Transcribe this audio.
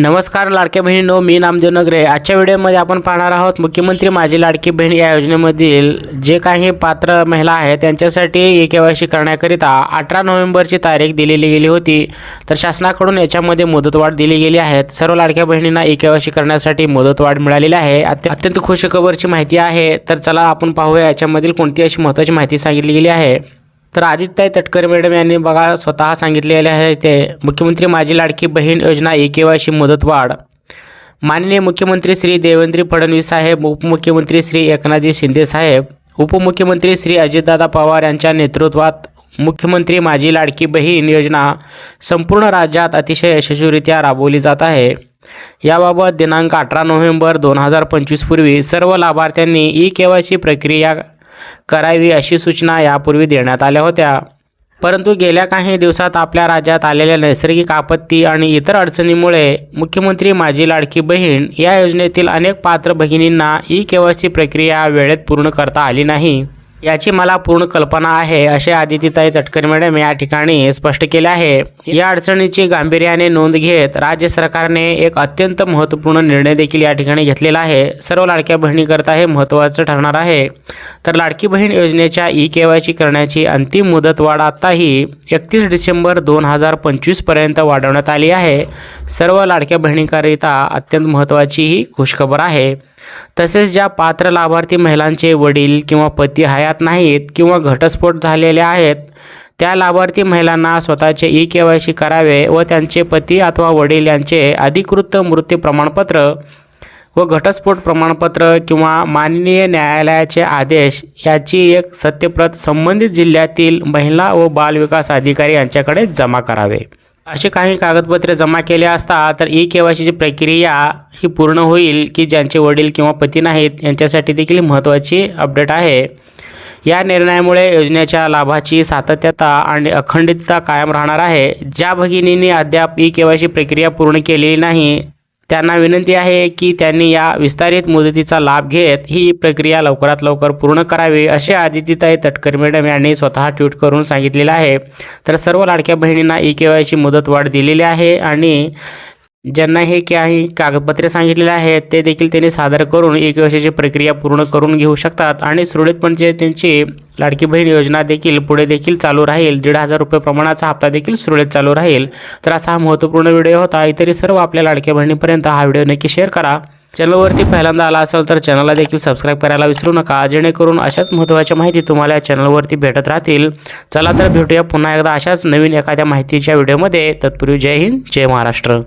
नमस्कार लाडक्या बहिणीनो मी नामदेव नगरे. आजच्या व्हिडिओमध्ये आपण पाहणार आहोत मुख्यमंत्री माझी लाडकी बहीण या योजनेमधील जे काही पात्र महिला आहेत त्यांच्यासाठी ए के वाय सी करण्याकरिता अठरा नोव्हेंबरची तारीख दिलेली गेली होती. तर शासनाकडून याच्यामध्ये मुदतवाढ दिली गेली आहे. सर्व लाडक्या बहिणींना ए के वाय सी करण्यासाठी मुदतवाढ मिळालेली आहे. अत्यंत खुशखबरची माहिती आहे. तर चला आपण पाहूया याच्यामधील कोणती अशी महत्त्वाची माहिती सांगितली गेली आहे. तर आदित्य तटकरे मॅडम यांनी बघा स्वतः सांगितलेले आहे ते मुख्यमंत्री माझी लाडकी बहीण योजना ई के वायची मुदतवाढ माननीय मुख्यमंत्री श्री देवेंद्र फडणवीस साहेब उपमुख्यमंत्री श्री एकनाथजी शिंदे साहेब उपमुख्यमंत्री श्री अजितदादा पवार यांच्या नेतृत्वात मुख्यमंत्री माझी लाडकी बहीण योजना संपूर्ण राज्यात अतिशय यशस्वीरित्या राबवली जात आहे. याबाबत दिनांक अठरा नोव्हेंबर दोन हजार पंचवीसपूर्वी सर्व लाभार्थ्यांनी ई के वाय सी प्रक्रिया करावी अशी सूचना यापूर्वी देण्यात आल्या होत्या. परंतु गेल्या काही दिवसात आपल्या राज्यात आलेल्या नैसर्गिक आपत्ती आणि इतर अडचणीमुळे मुख्यमंत्री माझी लाडकी बहीण या योजनेतील अनेक पात्र भगिनींना ई के वाय सी प्रक्रिया वेळेत पूर्ण करता आली नाही. याची मला पूर्ण कल्पना आहे असे आदित्यताई तटकरे मॅडम या ठिकाणी स्पष्ट केले आहे. या अडचणीची गांभीर्याने नोंद घेत राज्य सरकारने एक अत्यंत महत्त्वपूर्ण निर्णय देखील या ठिकाणी घेतलेला आहे. सर्व लाडक्या बहिणीकरता हे महत्त्वाचं ठरणार आहे. तर लाडकी बहीण योजनेच्या ई के वाय सी करण्याची अंतिम मुदतवाढ आत्ताही एकतीस डिसेंबर दोन हजार पंचवीसपर्यंत वाढवण्यात आली आहे. सर्व लाडक्या बहिणीकरिता अत्यंत महत्त्वाची ही खुशखबर आहे. तसेच ज्या पात्र लाभार्थी महिलांचे वडील किंवा पती हयात नाहीत किंवा घटस्फोट झालेले आहेत त्या लाभार्थी महिलांना स्वतःचे ई के वाय सी करावे व त्यांचे पती अथवा वडील यांचे अधिकृत मृत्यू प्रमाणपत्र व घटस्फोट प्रमाणपत्र किंवा माननीय न्यायालयाचे आदेश याची एक सत्यप्रत संबंधित जिल्ह्यातील महिला व बालविकास अधिकारी यांच्याकडे जमा करावे. असे काही कागदपत्रे जमा केले असता तर ई के वाय सीची प्रक्रिया ही पूर्ण होईल की ज्यांचे वडील किंवा पती नाहीत यांच्यासाठी देखील महत्त्वाची अपडेट आहे. या निर्णयामुळे योजनेच्या लाभाची सातत्यता आणि अखंडितता कायम राहणार आहे. ज्या भगिनींनी अद्याप ई के वाय सी प्रक्रिया पूर्ण केलेली नाही त्यांना विनंती आहे की त्यांनी या विस्तारित मुदतीचा लाभ घेत ही प्रक्रिया लवकरात लवकर पूर्ण करावी असे आदित्यताई तटकर मॅडम यांनी स्वतः ट्विट करून सांगितलेलं आहे. तर सर्व लाडक्या बहिणींना ई के वायची मुदतवाढ दिलेली आहे आणि ज्यांना हे काही कागदपत्रे सांगितलेले आहेत ते देखील त्यांनी सादर करून एक वर्षाची प्रक्रिया पूर्ण करून घेऊ शकतात. आणि सुरळीतपणे त्यांची लाडकी बहीण योजना देखील पुढे देखील चालू राहील दीड हजार रुपये प्रमाणाचा हप्ता देखील सुरळीत चालू राहील. तर असा हा महत्त्वपूर्ण व्हिडिओ होता. इतरही सर्व आपल्या लाडक्या बहिणीपर्यंत हा व्हिडिओ नक्की शेअर करा. चॅनलवरती पहिल्यांदा आला असेल तर चॅनलला देखील सबस्क्राईब करायला विसरू नका. जेणेकरून अशाच महत्त्वाच्या माहिती तुम्हाला या चॅनलवरती भेटत राहतील. चला तर भेटूया पुन्हा एकदा अशाच नवीन एखाद्या माहितीच्या व्हिडिओमध्ये. तत्पूर्वी जय हिंद जय महाराष्ट्र.